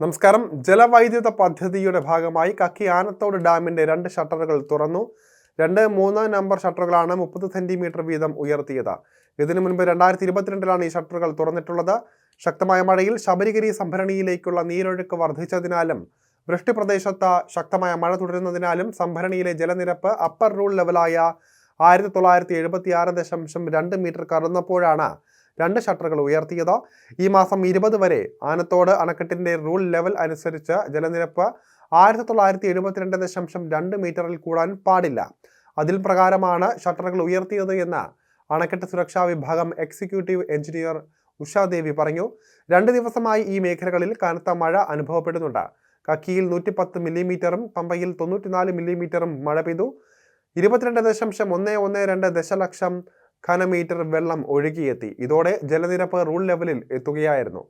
നമസ്കാരം. ജലവൈദ്യുത പദ്ധതിയുടെ ഭാഗമായി കക്കി ആനത്തോട് ഡാമിന്റെ രണ്ട് ഷട്ടറുകൾ തുറന്നു. രണ്ട് മൂന്ന് നമ്പർ ഷട്ടറുകളാണ് മുപ്പത് സെന്റിമീറ്റർ വീതം ഉയർത്തിയത്. ഇതിനു മുൻപ് രണ്ടായിരത്തി ഇരുപത്തിരണ്ടിലാണ് ഈ ഷട്ടറുകൾ തുറന്നിട്ടുള്ളത്. ശക്തമായ മഴയിൽ ശബരിഗിരി സംഭരണിയിലേക്കുള്ള നീരൊഴുക്ക് വർദ്ധിച്ചതിനാലും വൃഷ്ടിപ്രദേശത്ത് ശക്തമായ മഴ തുടരുന്നതിനാലും സംഭരണിയിലെ ജലനിരപ്പ് അപ്പർ റൂൾ ലെവലായ ആയിരത്തി തൊള്ളായിരത്തി എഴുപത്തി ആറ് ദശാംശം രണ്ട് മീറ്റർ കടന്നപ്പോഴാണ് രണ്ട് ഷട്ടറുകൾ ഉയർത്തിയത്. ഈ മാസം ഇരുപത് വരെ ആനത്തോട് അണക്കെട്ടിന്റെ റൂൾ ലെവൽ അനുസരിച്ച് ജലനിരപ്പ് ആയിരത്തി തൊള്ളായിരത്തി എഴുപത്തിരണ്ട് ദശാംശം രണ്ട് മീറ്ററിൽ കൂടാൻ പാടില്ല. അതിൽ പ്രകാരമാണ് ഷട്ടറുകൾ ഉയർത്തിയത് എന്ന് അണക്കെട്ട് സുരക്ഷാ വിഭാഗം എക്സിക്യൂട്ടീവ് എഞ്ചിനീയർ ഉഷാദേവി പറഞ്ഞു. രണ്ട് ദിവസമായി ഈ മേഖലകളിൽ കനത്ത മഴ അനുഭവപ്പെടുന്നുണ്ട്. കക്കിയിൽ നൂറ്റി പത്ത് മില്ലിമീറ്ററും പമ്പയിൽ തൊണ്ണൂറ്റിനാല് മില്ലിമീറ്ററും മഴ പെയ്തു. ഇരുപത്തിരണ്ട് ദശാംശം ഒന്ന് ഒന്ന് രണ്ട് ദശലക്ഷം ഘനമീറ്റർ വെള്ളം ഒഴുകിയെത്തി. ഇതോടെ ജലനിരപ്പ് റൂൾ ലെവലിൽ എത്തുകയായിരുന്നു.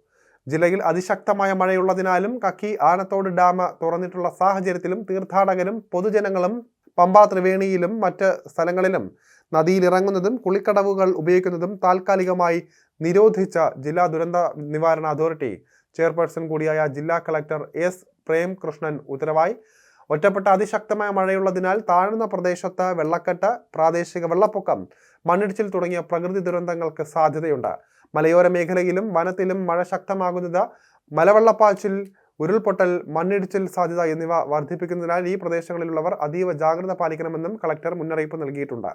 ജില്ലയിൽ അതിശക്തമായ മഴയുള്ളതിനാലും കക്കി ആനത്തോട് ഡാം തുറന്നിട്ടുള്ള സാഹചര്യത്തിലും തീർത്ഥാടകരും പൊതുജനങ്ങളും പമ്പാ ത്രിവേണിയിലും മറ്റ് സ്ഥലങ്ങളിലും നദിയിലിറങ്ങുന്നതും കുളിക്കടവുകൾ ഉപയോഗിക്കുന്നതും താൽക്കാലികമായി നിരോധിച്ച ജില്ലാ ദുരന്ത നിവാരണ അതോറിറ്റി ചെയർപേഴ്സൺ കൂടിയായ ജില്ലാ കളക്ടർ എസ് പ്രേംകൃഷ്ണൻ ഉത്തരവായി. ഒറ്റപ്പെട്ട അതിശക്തമായ മഴയുള്ളതിനാൽ താഴ്ന്ന പ്രദേശത്ത് വെള്ളക്കെട്ട് പ്രാദേശിക വെള്ളപ്പൊക്കം മണ്ണിടിച്ചിൽ തുടങ്ങിയ പ്രകൃതി ദുരന്തങ്ങൾക്ക് സാധ്യതയുണ്ട്. മലയോര മേഖലയിലും വനത്തിലും മഴ ശക്തമാകുന്നത് മലവെള്ളപ്പാച്ചിൽ ഉരുൾപൊട്ടൽ മണ്ണിടിച്ചിൽ സാധ്യത എന്നിവ വർദ്ധിപ്പിക്കുന്നതിനാൽ ഈ പ്രദേശങ്ങളിലുള്ളവർ അതീവ ജാഗ്രത പാലിക്കണമെന്നും കളക്ടർ മുന്നറിയിപ്പ് നൽകിയിട്ടുണ്ട്.